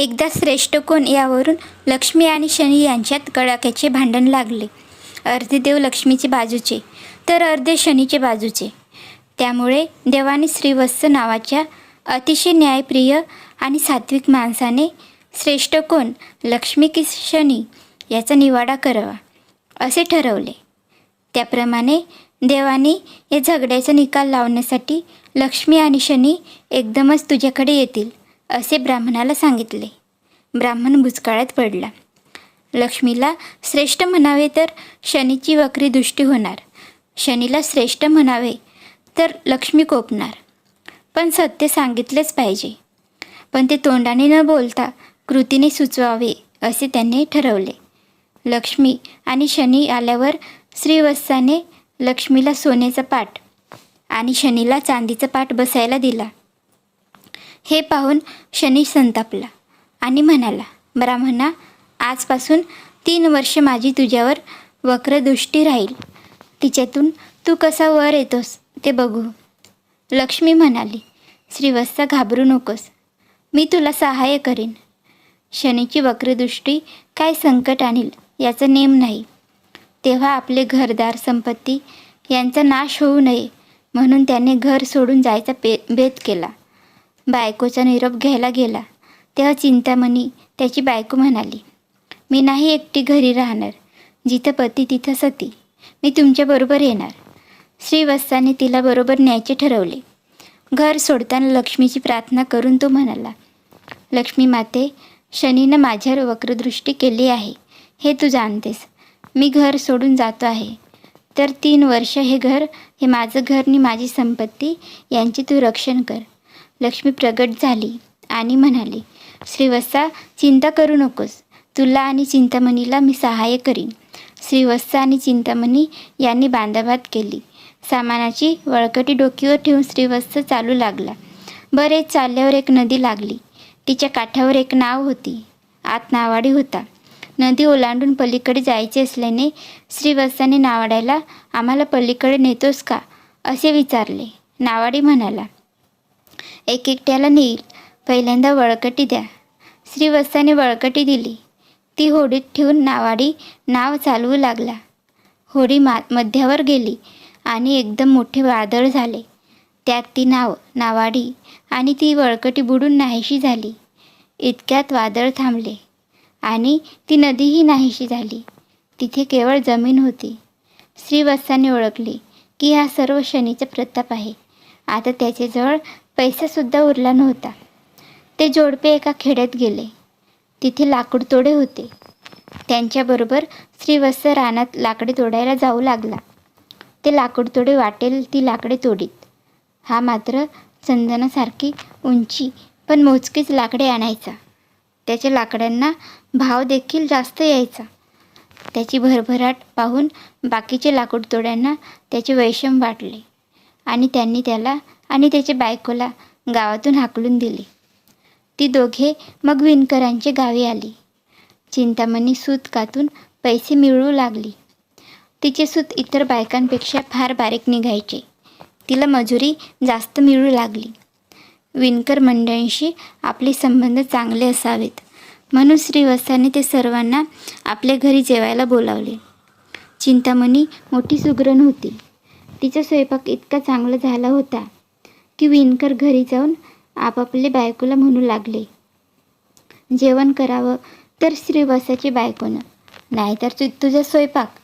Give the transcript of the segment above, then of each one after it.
एकदा श्रेष्ठ कोण यावरून लक्ष्मी आणि शनी यांच्यात कडाक्याचे भांडण लागले. अर्धे देव लक्ष्मीचे बाजूचे तर अर्धे शनीचे बाजूचे. त्यामुळे देवाने श्रीवत्स नावाच्या अतिशय न्यायप्रिय आणि सात्विक माणसाने श्रेष्ठ कोण लक्ष्मी की शनी याचा निवाडा करावा असे ठरवले. त्याप्रमाणे देवाने या झगड्याचा निकाल लावण्यासाठी लक्ष्मी आणि शनी एकदमच तुझ्याकडे येतील. असे ब्राह्मणाला सांगितले. ब्राह्मण भुजकाळात पडला. लक्ष्मीला श्रेष्ठ म्हणावे तर शनीची वक्री दृष्टी होणार. शनीला श्रेष्ठ म्हणावे तर लक्ष्मी कोपणार. पण सत्य सांगितलेच पाहिजे. पण ते तोंडाने न बोलता कृतीने सुचवावे असे त्यांनी ठरवले. लक्ष्मी आणि शनी आल्यावर श्रीवत्साने लक्ष्मीला सोन्याचा पाट आणि शनीला चांदीचा पाट बसायला दिला. हे पाहून शनी संतापला आणि म्हणाला ब्राह्मणा आजपासून तीन वर्ष माझी तुझ्यावर वक्रदृष्टी राहील. तिच्यातून तू कसा वर येतोस ते बघू. लक्ष्मी म्हणाली श्रीवत्सा घाबरू नकोस. मी तुला सहाय्य करीन. शनीची वक्रदृष्टी काय संकट आणील याचा नेम नाही. तेव्हा आपले घरदार संपत्ती यांचा नाश होऊ नये म्हणून त्याने घर सोडून जायचा पे भेद केला. बायकोचा निरोप घ्यायला गेला. तेव्हा चिंतामणी त्याची बायको म्हणाली मी नाही एकटी घरी राहणार. जिथं पती तिथं सती. मी तुमच्याबरोबर येणार. श्रीवत्साने तिला बरोबर न्यायचे ठरवले. घर सोडताना लक्ष्मीची प्रार्थना करून तो म्हणाला लक्ष्मी माते शनीनं माझ्यावर वक्रदृष्टी केली आहे. हे तू जाणतेस. मी घर सोडून जातो आहे. तर तीन वर्ष हे घर हे माझं घर आणि माझी संपत्ती यांची तू रक्षण कर. लक्ष्मी प्रगट झाली आणि म्हणाली श्रीवत्सा चिंता करू नकोस. तुला आणि चिंतामणीला मी सहाय्य करीन. श्रीवत्सा आणि चिंतामणी यांनी बांधाबाद केली. सामानाची वळकटी डोकीवर ठेवून श्रीवत्स चालू लागला. बरेच चालल्यावर एक नदी लागली. तिच्या काठावर एक नाव होती. आत नावाडी होता. नदी ओलांडून पलीकडे जायचे असल्याने श्रीवत्साने नावाड्याला आम्हाला पलीकडे नेतोस का? असे विचारले. नावाडी म्हणाला एक एकट्याला नेईल. पहिल्यांदा वळकटी द्या. श्रीवत्साने वळकटी दिली. ती होडीत ठेवून नावाडी नाव चालवू लागला. होडी मा मध्यावर गेली आणि एकदम मोठे वादळ झाले. त्यात ती नाव नावाडी आणि ती वळकटी बुडून नाहीशी झाली. इतक्यात वादळ थांबले आणि ती नदीही नाहीशी झाली. तिथे केवळ जमीन होती. श्रीवत्साने ओळखली की हा सर्व शनीचा प्रताप आहे. आता त्याच्याजवळ पैसासुद्धा उरला नव्हता. ते जोडपे एका खेड्यात गेले. तिथे लाकूड तोडे होते. त्यांच्याबरोबर श्रीवत्स रानात लाकडे तोडायला जाऊ लागला. ते लाकूड तोडे वाटेल ती लाकडे तोडीत. हा मात्र चंदनासारखी उंची पण मोजकीच लाकडे आणायचा. त्याच्या लाकडांना भाव देखील जास्त यायचा. त्याची भरभराट पाहून बाकीचे लाकूड तोड्यांना त्याचे वैषम वाटले. आणि त्यांनी त्याला आणि त्याच्या बायकोला गावातून हाकलून दिले. ती दोघे मग विणकरांचे गावी आली. चिंतामणी सूत कातून पैसे मिळवू लागली. तिचे सूत इतर बायकांपेक्षा फार बारीक निघायचे. तिला मजुरी जास्त मिळू लागली. विणकर मंडळींशी आपले संबंध चांगले असावेत. म्हणून श्रीवत्साने ते सर्वांना आपल्या घरी जेवायला बोलावले. चिंतामणी मोठी सुगरण होती. तिचा स्वयंपाक इतका चांगला झाला होता की विणकर घरी जाऊन आपापले बायकोला म्हणू लागले. जेवण करावं तर श्रीवासाची बायकोनं नाहीतर तु तुझा स्वयंपाक.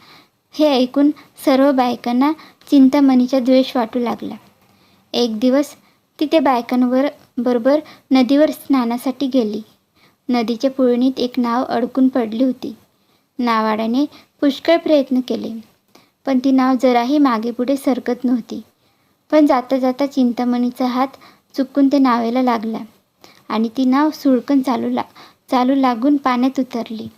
हे ऐकून सर्व बायकांना चिंतामणीचा द्वेष वाटू लागला. एक दिवस ती त्या बायकांवर बरोबर नदीवर स्नानासाठी गेली. नदीच्या पुळणीत एक नाव अडकून पडली होती. नावाड्याने पुष्कळ प्रयत्न केले. पण ती नाव जराही मागे पुढे सरकत नव्हती. पण जाता जाता चिंतामणीचा हात चुकून त्या नावेला लागला आणि ती नाव सुळकन चालू ला चालू लागून पाण्यात उतरली.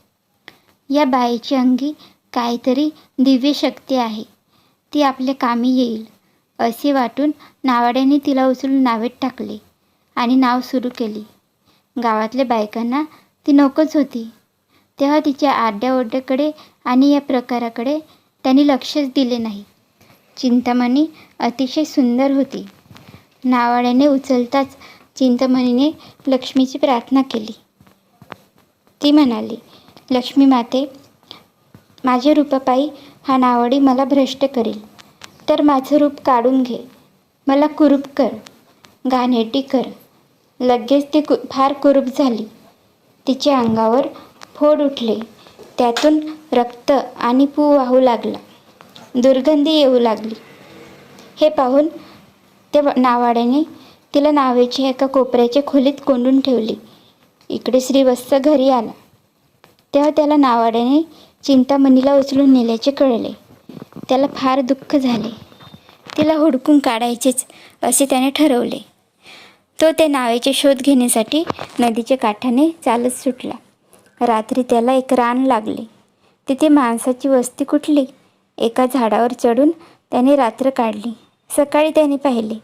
या बाईची अंगी काहीतरी दिव्य शक्ती आहे. ती आपल्या कामी येईल असे वाटून नावाड्याने तिला उचलून नावेत टाकले आणि नाव सुरू केली. गावातल्या बायकांना ती नकोच होती. तेव्हा तिच्या आड्याओड्याकडे आणि या प्रकाराकडे त्यांनी लक्षच दिले नाही. चिंतामणी अतिशय सुंदर होती. नावाड्याने उचलताच चिंतामणीने लक्ष्मीची प्रार्थना केली. ती म्हणाली लक्ष्मी माते माझे रूपापायी हा नावडी मला भ्रष्ट करेल. तर माझं रूप काढून घे. मला कुरूप कर. घाणेरडी कर. लगेच ती कु फार कुरूप झाली. तिच्या अंगावर फोड उठले. त्यातून रक्त आणि पू वाहू लागला. दुर्गंधी येऊ लागली. हे पाहून त्या नावाड्याने तिला नावेची एका कोपऱ्याच्या खोलीत कोंडून ठेवली. इकडे श्रीवत्स घरी आला. तेव्हा त्याला नावाड्याने चिंतामणीला उचलून नेल्याचे कळले. त्याला फार दुःख झाले. तिला हुडकून काढायचेच असे त्याने ठरवले. तो त्या नावेचे शोध घेण्यासाठी नदीच्या काठाने चालत सुटला. रात्री त्याला एक रान लागले. तिथे माणसाची वस्ती कुठली? एका झाडावर चढून त्याने रात्र काढली. सकाळी त्याने पाहिले.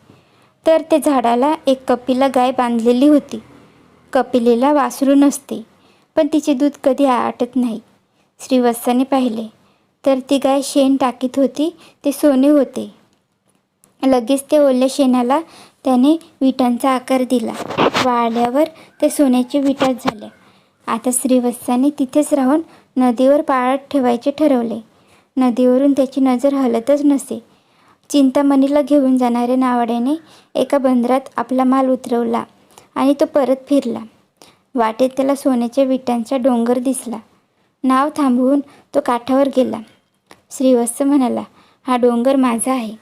तर त्या झाडाला एक कपिला गाय बांधलेली होती. कपिलेला वासरू नसते पण तिचे दूध कधी आटत नाही. श्रीवत्साने पाहिले. तर ती गाय शेण टाकीत होती ते सोने होते. लगेच ते ओल्या शेणाला त्याने विटांचा आकार दिला. वाळल्यावर ते सोन्याच्या विटात झाल्या. आता श्रीवत्साने तिथेच राहून नदीवर पाळत ठेवायचे ठरवले. नदीवरून त्याची नजर हलतच नसे. चिंतामणीला घेऊन जाणाऱ्या नावाड्याने एका बंदरात आपला माल उतरवला आणि तो परत फिरला. वाटेत त्याला सोन्याच्या विटांचा डोंगर दिसला. नाव थांबवून तो काठावर गेला. श्रीवत्स म्हणाला हा डोंगर माझा आहे.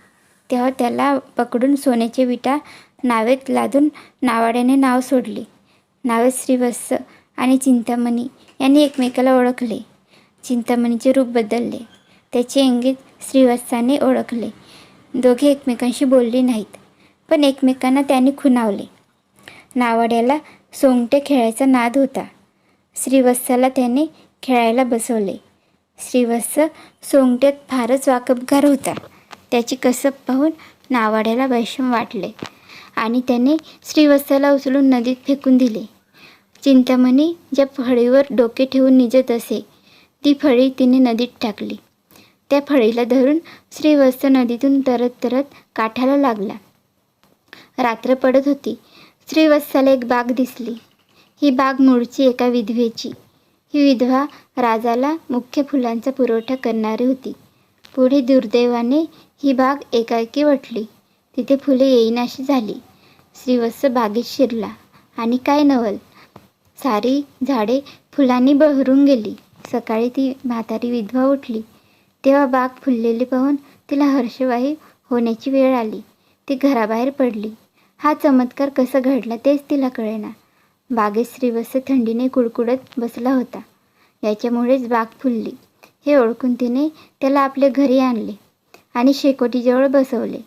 तेव्हा त्याला पकडून सोन्याचे विटा नावेत लादून नावाड्याने नाव सोडली. नावेत श्रीवत्स आणि चिंतामणी यांनी एकमेकाला ओळखले. चिंतामणीचे रूप बदलले. त्याचे इंगित श्रीवास्ताने ओळखले. दोघे एकमेकांशी बोलले नाहीत पण एकमेकांना त्यांनी खुणावले. नावाड्याला सोंगटे खेळायचा नाद होता. श्रीवत्साला त्याने खेळायला बसवले. श्रीवत्स सोंगट्यात फारच वाकबगार होता. त्याची कसब पाहून नावाड्याला वैषम वाटले आणि त्याने श्रीवत्साला उचलून नदीत फेकून दिले. चिंतामणी ज्या फळीवर डोके ठेवून निजत असे ती फळी तिने नदीत टाकली. त्या फळीला धरून श्रीवत्स नदीतून तरत तरत काठाला लागला. रात्र पडत होती. श्रीवत्साला एक बाग दिसली. ही बाग मूळची एका विधवेची. ही विधवा राजाला मुख्य फुलांचा पुरवठा करणारी होती. पुढे दुर्दैवाने ही बाग एकाएकी वटली. तिथे फुले येईनाशी झाली. श्रीवत्स बागेत शिरला. आणि काय नवल? सारी झाडे फुलांनी बहरून गेली. सकाळी ती म्हातारी विधवा उठली. तेव्हा बाग फुललेली पाहून तिला हर्षवाही होण्याची वेळ आली. ती घराबाहेर पडली. हा चमत्कार कसा घडला तेच तिला कळेना. बागेत श्रीवत्स थंडीने कुडकुडत बसला होता. याच्यामुळेच बाग फुलली. हे ओळखून तिने त्याला आपल्या घरी आणले आणि शेकोटीजवळ बसवले.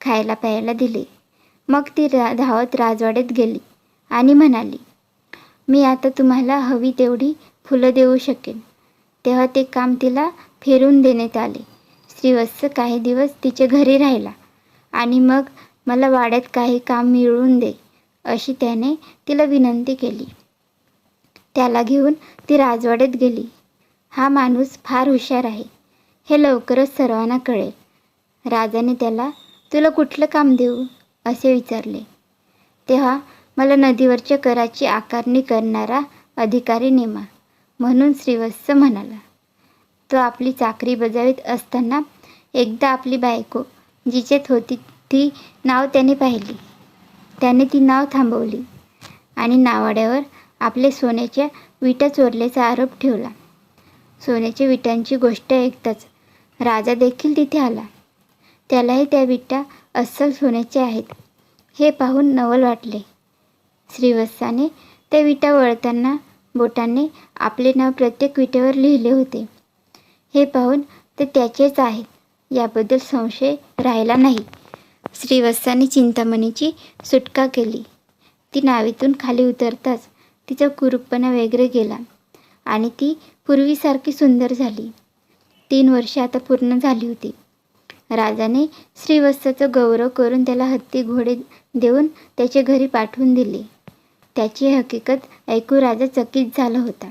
खायला प्यायला दिले. मग ती रा धावत राजवाड्यात गेली आणि म्हणाली मी आता तुम्हाला हवी तेवढी फुलं देऊ शकेन. तेव्हा ते काम तिला फिरून देण्यात आले. श्रीवत्स काही दिवस तिच्या घरी राहिला आणि मग मला वाड्यात काही काम मिळवून दे अशी त्याने तिला विनंती केली. त्याला घेऊन ती राजवाड्यात गेली. हा माणूस फार हुशार आहे. हे लवकरच सर्वांना कळेल. राजाने त्याला तुला कुठलं काम देऊ? असे विचारले. तेव्हा मला नदीवरच्या कराची आकारणी करणारा अधिकारी नेमा म्हणून श्रीवत्स म्हणाला. तो आपली चाकरी बजावीत असताना एकदा आपली बायको जिच्यात होती ती नाव त्याने पाहिली. त्याने ती नाव थांबवली आणि नावाड्यावर आपले सोन्याच्या विटा चोरल्याचा आरोप ठेवला. सोन्याच्या विटांची गोष्ट ऐकताच राजा देखील तिथे आला. त्यालाही त्या विटा अस्सल सोन्याच्या आहेत हे पाहून नवल वाटले. श्रीवत्साने त्या विटा वळताना बोटाने आपले नाव प्रत्येक विटेवर लिहिले होते. हे पाहून ते त्याचेच आहेत. याबद्दल संशय राहिला नाही. श्रीवत्साने चिंतामणीची सुटका केली. ती नावेतून खाली उतरताच तिचा कुरूपपणा वगैरे गेला आणि ती पूर्वीसारखी सुंदर झाली. तीन वर्षे आता पूर्ण झाली होती. राजाने श्रीवत्साचा गौरव करून त्याला हत्ती घोडे देऊन त्याच्या घरी पाठवून दिले. त्याची हकीकत ऐकून राजा चकित झाला होता.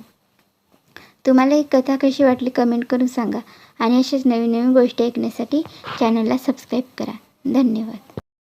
तुम्हाला ही कथा कशी वाटली कमेंट करून सांगा. आणि अशाच नवीन नवीन गोष्टी ऐकण्यासाठी चॅनलला सबस्क्राईब करा. धन्यवाद.